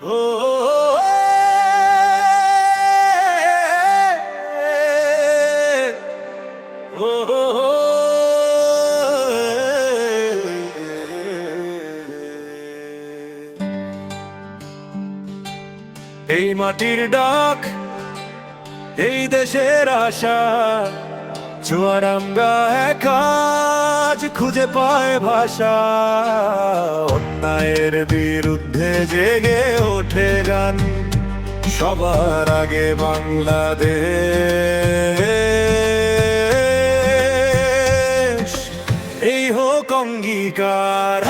এই মাটির ডাক এই দেশের আশা চুয়ারাঙ্গা কাজ খুঁজে পায় ভাষা। অন্যায়ের বিরুদ্ধে জেগে ওঠে গান। সবার আগে বাংলাদেশ। এই হোক অঙ্গীকার!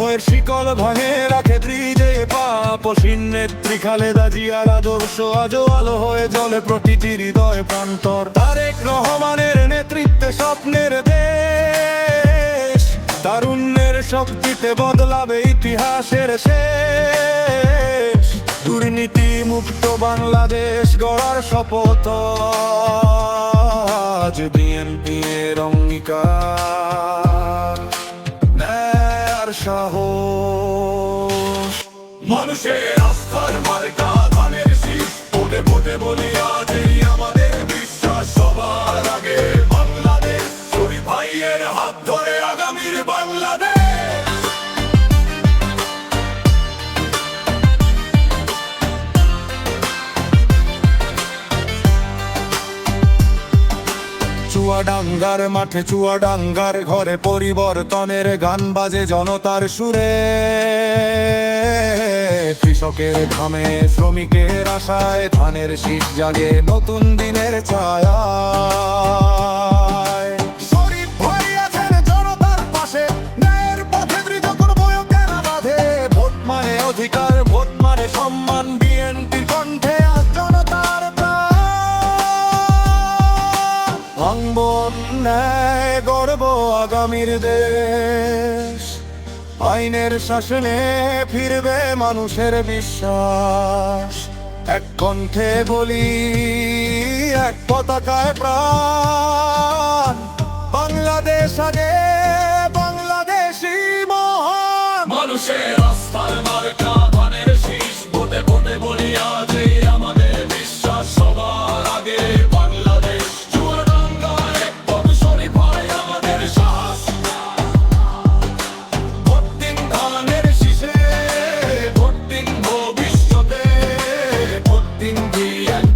ভয়ের শিকল ভাঙে রাখে ব্রিজে পাপ। নেত্রী খালেদা জিয়ার আদর্শ আজও আলো হয়ে জলে প্রতিটি হৃদয় প্রান্তর। তারেক রহমানের নেতৃত্বে স্বপ্নের দেশ। তারুণ্যের শক্তিতে বদলাবে ইতিহাসের শেষ। দুর্নীতি মুক্ত বাংলাদেশ গড়ার শপথ। আজ বিএনপি এর অঙ্গীকার। সাহস। মানুষের আস্থার মার্কা ধানের শীষ বোটে বোটে বলি চুয়াডাঙ্গার মাঠে চুয়া ডাঙ্গার ঘরে পরিবর্তনের গান বাজে জনতার সুরে। কৃষকের ঘামে, শ্রমিকের আশায় ধানের শীষ জাগে নতুন দিনের ছায়া। ন্যায় গর্ব আগামীর দেশ। আইনের শাসনে ফিরবে মানুষের বিশ্বাস। এক কণ্ঠে বলি, এক পতাকায় প্রাণ। বাংলাদেশ আগে বাংলাদেশি মহান। মানুষের আস্থার মার্কা শীষ, বোতে বোতে বলি আজ আমাদের বিশ্বাস সবার আগে। Indian